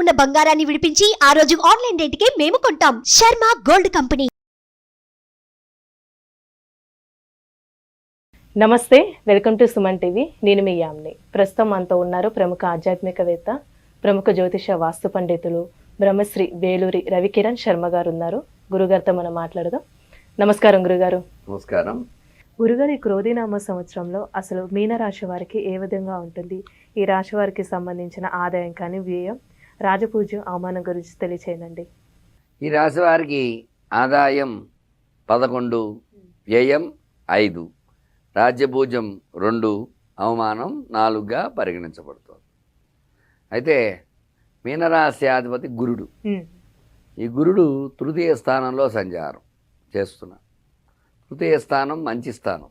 ఉన్న బంగారాన్ని విడిపించి ఆ రోజు ఆన్లైన్ రేటుకే మేము కొంటాం. Sharma gold company. నమస్తే వెల్కమ్ టు సుమన్ టీవీ. నేను మీ యామ్ని. ప్రస్తుతం మనతో ఉన్నారు ప్రముఖ ఆధ్యాత్మికవేత్త ప్రముఖ జ్యోతిష వాస్తు పండితులు బ్రహ్మశ్రీ వేలూరి రవికిరణ్ శర్మ గారు ఉన్నారు గురుగారితో మనం మాట్లాడదాం. నమస్కారం గురుగారు. నమస్కారం. గురుగారు ఈ క్రోధినామ సంవత్సరంలో అసలు మీనరాశి వారికి ఏ విధంగా ఉంటుంది? ఈ రాశి వారికి సంబంధించిన ఆదాయం కానీ వ్యయం రాజపూజ్యం అవమానం గురించి తెలియచేయండి. ఈ రాశి వారికి ఆదాయం పదకొండు వ్యయం ఐదు. రాజ్యభూజం రెండు అవమానం నాలుగుగా పరిగణించబడుతుంది. అయితే మీనరాశి అధిపతి గురుడు. ఈ గురుడు తృతీయ స్థానంలో సంచారం చేస్తున్నాడు తృతీయ స్థానం మంచి స్థానం.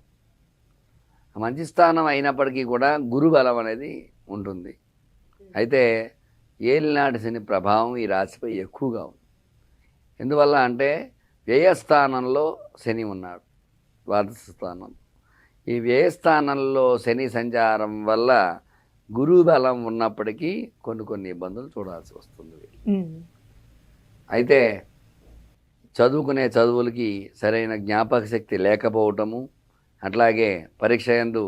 మంచి స్థానం అయినప్పటికీ కూడా గురు బలం అనేది ఉంటుంది. అయితే ఏలినాటి శని ప్రభావం ఈ రాశిపై ఎక్కువగా ఉంది. ఎందువల్ల అంటే వ్యయస్థానంలో శని ఉన్నాడు ద్వాదశ స్థానం. ఈ వ్యయస్థానంలో శని సంచారం వల్ల గురువు బలం ఉన్నప్పటికీ కొన్ని కొన్ని ఇబ్బందులు చూడాల్సి వస్తుంది అయితే చదువుకునే చదువులకి సరైన జ్ఞాపక శక్తి లేకపోవటము అట్లాగే పరీక్ష ఎందు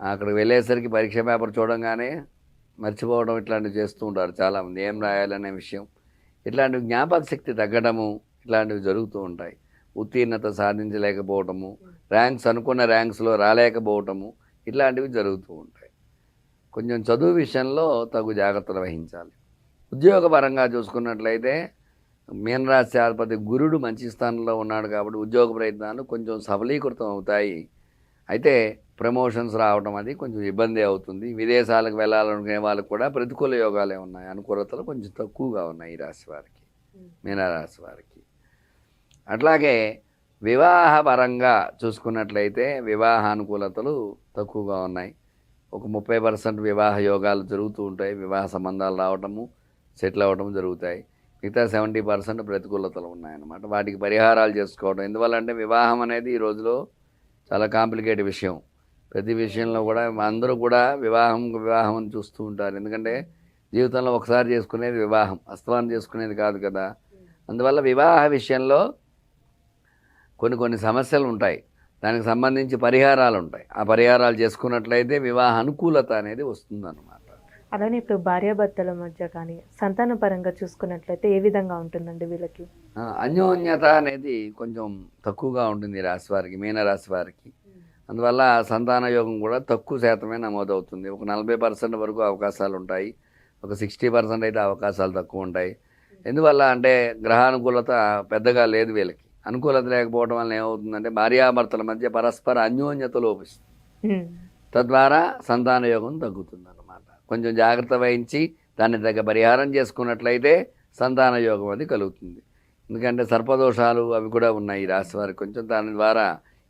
అక్కడికి వెళ్ళేసరికి పరీక్ష పేపర్ చూడంగానే మర్చిపోవడం ఇట్లాంటివి చేస్తూ ఉంటారు చాలామంది. ఏం రాయాలనే విషయం. ఇట్లాంటివి జ్ఞాపక శక్తి తగ్గడము ఇట్లాంటివి జరుగుతూ ఉంటాయి. ఉత్తీర్ణత సాధించలేకపోవటము ర్యాంక్స్ అనుకున్న ర్యాంక్స్లో రాలేకపోవటము ఇట్లాంటివి జరుగుతూ ఉంటాయి. కొంచెం చదువు విషయంలో తగు జాగ్రత్తలు వహించాలి. ఉద్యోగపరంగా చూసుకున్నట్లయితే మీనరాశి అధిపతి గురుడు మంచి స్థానంలో ఉన్నాడు కాబట్టి ఉద్యోగ ప్రయత్నాలు కొంచెం సఫలీకృతం అవుతాయి. అయితే ప్రమోషన్స్ రావడం అది కొంచెం ఇబ్బంది అవుతుంది. విదేశాలకు వెళ్ళాలనుకునే వాళ్ళకి కూడా ప్రతికూల యోగాలే ఉన్నాయి. అనుకూలతలు కొంచెం తక్కువగా ఉన్నాయి ఈ రాశి వారికి మీనరాశి వారికి. అట్లాగే వివాహపరంగా చూసుకున్నట్లయితే వివాహ అనుకూలతలు తక్కువగా ఉన్నాయి. ఒక ముప్పై పర్సెంట్ వివాహ యోగాలు జరుగుతూ ఉంటాయి. వివాహ సంబంధాలు రావటము సెటిల్ అవ్వడం జరుగుతాయి. మిగతా సెవెంటీ పర్సెంట్ ప్రతికూలతలు ఉన్నాయన్నమాట. వాటికి పరిహారాలు చేసుకోవడం ఎందువల్ల అంటే వివాహం అనేది ఈ రోజులో చాలా కాంప్లికేట్ విషయం. ప్రతి విషయంలో కూడా అందరూ కూడా వివాహం వివాహం అని చూస్తూ ఉంటారు. ఎందుకంటే జీవితంలో ఒకసారి చేసుకునేది వివాహం అస్తమానం చేసుకునేది కాదు కదా. అందువల్ల వివాహ విషయంలో కొన్ని కొన్ని సమస్యలు ఉంటాయి. దానికి సంబంధించి పరిహారాలు ఉంటాయి. ఆ పరిహారాలు చేసుకున్నట్లయితే వివాహ అనుకూలత అనేది వస్తుందన్నమాట. అలానే ఇప్పుడు భార్యాభర్తల మధ్య కానీ సంతాన పరంగా చూసుకున్నట్లయితే ఏ విధంగా ఉంటుందండి వీళ్ళకి? అన్యోన్యత అనేది కొంచెం తక్కువగా ఉంటుంది రాశి వారికి మీన రాశి వారికి. అందువల్ల సంతాన యోగం కూడా తక్కువ శాతమే నమోదవుతుంది. ఒక నలభై పర్సెంట్ వరకు అవకాశాలు ఉంటాయి. ఒక సిక్స్టీ పర్సెంట్ అయితే అవకాశాలు తక్కువ ఉంటాయి. ఎందువల్ల అంటే గ్రహానుకూలత పెద్దగా లేదు వీళ్ళకి. అనుకూలత లేకపోవడం వల్ల ఏమవుతుందంటే భార్యాభర్తల మధ్య పరస్పర అన్యోన్యత లోపిస్తుంది. తద్వారా సంతాన యోగం తగ్గుతుంది అన్నమాట కొంచెం జాగ్రత్త వహించి దాన్ని తగ్గ పరిహారం చేసుకున్నట్లయితే సంతాన యోగం అది కలుగుతుంది. ఎందుకంటే సర్పదోషాలు అవి కూడా ఉన్నాయి ఈ రాశి వారికి. కొంచెం దాని ద్వారా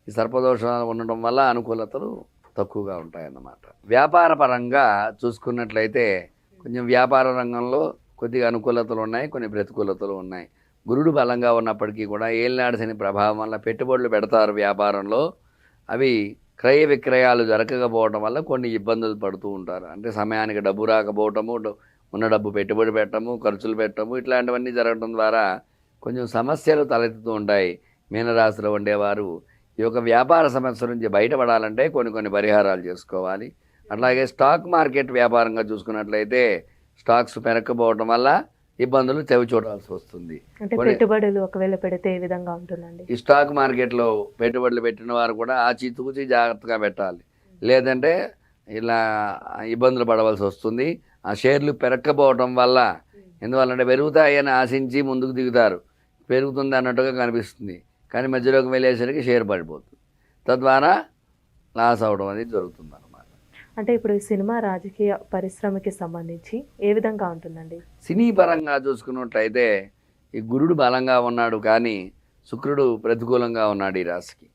ఈ సర్పదోషాలు ఉండడం వల్ల అనుకూలతలు తక్కువగా ఉంటాయన్నమాట. వ్యాపార పరంగా చూసుకున్నట్లయితే కొంచెం వ్యాపార రంగంలో కొద్దిగా అనుకూలతలు ఉన్నాయి కొన్ని ప్రతికూలతలు ఉన్నాయి. గురుడు బలంగా ఉన్నప్పటికీ కూడా ఏలినాడు శని ప్రభావం వల్ల పెట్టుబడులు పెడతారు వ్యాపారంలో. అవి క్రయ విక్రయాలు జరగకపోవడం వల్ల కొన్ని ఇబ్బందులు పడుతూ ఉంటారు. అంటే సమయానికి డబ్బు రాకపోవటము ఉన్న డబ్బు పెట్టుబడి పెట్టడము ఖర్చులు పెట్టడము ఇట్లాంటివన్నీ జరగడం ద్వారా కొంచెం సమస్యలు తలెత్తుతూ ఉంటాయి. మీనరాశిలో ఉండేవారు ఈ యొక్క వ్యాపార సమస్య నుంచి బయటపడాలంటే కొన్ని కొన్ని పరిహారాలు చేసుకోవాలి. అట్లాగే స్టాక్ మార్కెట్ వ్యాపారంగా చూసుకున్నట్లయితే స్టాక్స్ పెరగకపోవడం వల్ల ఇబ్బందులు చవి చూడాల్సి వస్తుంది. అంటే పెట్టుబడులు ఒకవేళ పెడితే ఏ విధంగా ఉంటుందండి? ఈ స్టాక్ మార్కెట్లో పెట్టుబడులు పెట్టిన వారు కూడా ఆచితూచి జాగ్రత్తగా పెట్టాలి. లేదంటే ఇలా ఇబ్బందులు పడవలసి వస్తుంది. ఆ షేర్లు పెరగకపోవడం వల్ల ఎందువల్లంటే పెరుగుతాయని ఆశించి ముందుకు దిగుతారు. పెరుగుతుంది అన్నట్టుగా కనిపిస్తుంది. కానీ మధ్యలోకి వెళ్ళేసరికి షేర్ పడిపోతుంది. తద్వారా లాస్ అవడం అనేది జరుగుతుంది అనమాట అంటే ఇప్పుడు ఈ సినిమా రాజకీయ పరిశ్రమకి సంబంధించి ఏ విధంగా ఉంటుందండి? సినీ పరంగా చూసుకున్నట్లయితే ఈ గురుడు బలంగా ఉన్నాడు కానీ శుక్రుడు ప్రతికూలంగా ఉన్నాడు ఈ రాశికి.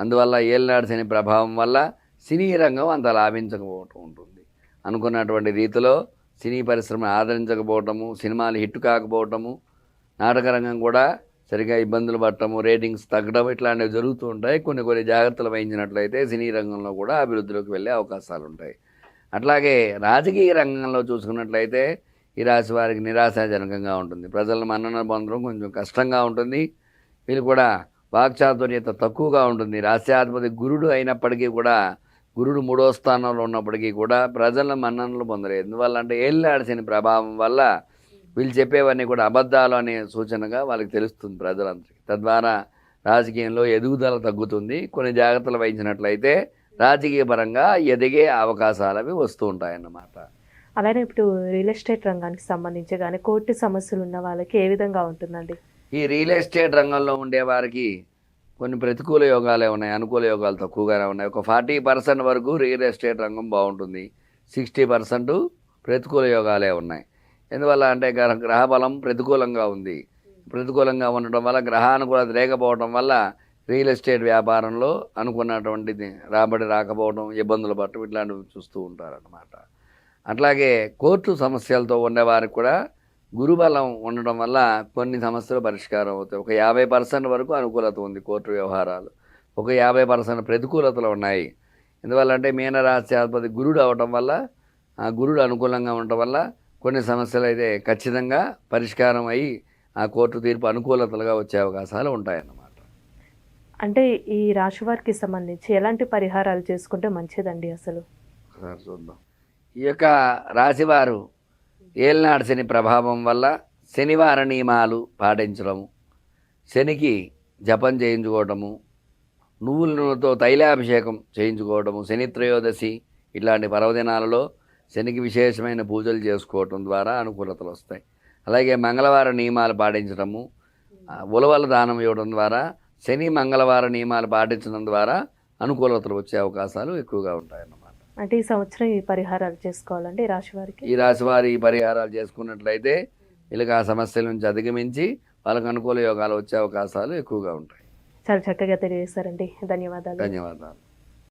అందువల్ల ఏలినాడు శని ప్రభావం వల్ల సినీ రంగం అంత లాభించకపోవటం ఉంటుంది. అనుకున్నటువంటి రీతిలో సినీ పరిశ్రమ ఆదరించకపోవటము సినిమాలు హిట్ కాకపోవటము నాటక రంగం కూడా సరిగా ఇబ్బందులు పడటము రేటింగ్స్ తగ్గడం ఇట్లాంటివి జరుగుతూ ఉంటాయి. కొన్ని కొన్ని జాగ్రత్తలు వహించినట్లయితే సినీ రంగంలో కూడా అభివృద్ధిలోకి వెళ్ళే అవకాశాలు ఉంటాయి. అట్లాగే రాజకీయ రంగంలో చూసుకున్నట్లయితే ఈ రాశి వారికి నిరాశాజనకంగా ఉంటుంది. ప్రజల మన్నన పొందడం కొంచెం కష్టంగా ఉంటుంది. వీళ్ళు కూడా వాక్చాతుర్యత తక్కువగా ఉంటుంది. రాష్ట్రాధిపతి గురుడు అయినప్పటికీ కూడా గురుడు మూడో స్థానంలో ఉన్నప్పటికీ కూడా ప్రజల మన్ననలు పొందలేదు. ఎందువల్ల అంటే ఏళ్ళాడిసిన ప్రభావం వల్ల వీళ్ళు చెప్పేవన్నీ కూడా అబద్ధాలు అనే సూచనగా వాళ్ళకి తెలుస్తుంది ప్రజలందరికీ. తద్వారా రాజకీయంలో ఎదుగుదల తగ్గుతుంది. కొన్ని జాగ్రత్తలు వహించినట్లయితే రాజకీయ పరంగా ఎదిగే అవకాశాలు అవి వస్తూ ఉంటాయన్నమాట. అలానే ఇప్పుడు రియల్ ఎస్టేట్ రంగానికి సంబంధించి కానీ కోర్టు సమస్యలు ఉన్న వాళ్ళకి ఏ విధంగా ఉంటుందండి? ఈ రియల్ ఎస్టేట్ రంగంలో ఉండే వారికి కొన్ని ప్రతికూల యోగాలే ఉన్నాయి అనుకూల యోగాలు తక్కువగానే ఉన్నాయి. ఒక ఫార్టీ పర్సెంట్ వరకు రియల్ ఎస్టేట్ రంగం బాగుంటుంది. సిక్స్టీ పర్సెంట్ ప్రతికూల యోగాలే ఉన్నాయి. ఎందువల్ల అంటే గ్రహ గ్రహబలం ప్రతికూలంగా ఉంది. ప్రతికూలంగా ఉండటం వల్ల గ్రహానుకూలత లేకపోవడం వల్ల రియల్ ఎస్టేట్ వ్యాపారంలో అనుకున్నటువంటిది రాబడి రాకపోవడం ఇబ్బందులు పట్టడం ఇట్లాంటివి చూస్తూ ఉంటారన్నమాట. అట్లాగే కోర్టు సమస్యలతో ఉండేవారికి కూడా గురుబలం ఉండడం వల్ల కొన్ని సమస్యలు పరిష్కారం అవుతాయి. ఒక యాభై పర్సెంట్ వరకు అనుకూలత ఉంది కోర్టు వ్యవహారాలు. ఒక యాభై పర్సెంట్ ప్రతికూలతలు ఉన్నాయి. ఎందువల్ల అంటే మీనరాశ్యాధిపతి గురుడు అవటం వల్ల ఆ గురుడు అనుకూలంగా ఉండటం వల్ల కొన్ని సమస్యలు అయితే ఖచ్చితంగా పరిష్కారం అయ్యి ఆ కోర్టు తీర్పు అనుకూలతలుగా వచ్చే అవకాశాలు ఉంటాయన్నమాట. అంటే ఈ రాశి వారికి సంబంధించి ఎలాంటి పరిహారాలు చేసుకుంటే మంచిదండి అసలు? చూద్దాం. ఈ యొక్క రాశివారు ఏలినాడు శని ప్రభావం వల్ల శనివార నియమాలు పాటించడము శనికి జపం చేయించుకోవటము నువ్వుల నూనెతో తైలాభిషేకం చేయించుకోవటము శని త్రయోదశి ఇట్లాంటి పర్వదినాలలో శనికి విశేషమైన పూజలు చేసుకోవటం ద్వారా అనుకూలతలు వస్తాయి. అలాగే మంగళవార నియమాలు పాటించడము ఉలవల దానం ఇవ్వడం ద్వారా శని మంగళవార నియమాలు పాటించడం ద్వారా అనుకూలతలు వచ్చే అవకాశాలు ఎక్కువగా ఉంటాయన్నమాట. అంటే ఈ సంవత్సరం ఈ పరిహారాలు చేసుకోవాలండి ఈ రాశి వారికి? ఈ రాశి వారి ఈ పరిహారాలు చేసుకున్నట్లయితే వీళ్ళకి ఆ సమస్యల నుంచి అధిగమించి వాళ్ళకి అనుకూల యోగాలు వచ్చే అవకాశాలు ఎక్కువగా ఉంటాయి. చాలా చక్కగా తెలియజేశారండి. ధన్యవాదాలు. ధన్యవాదాలు.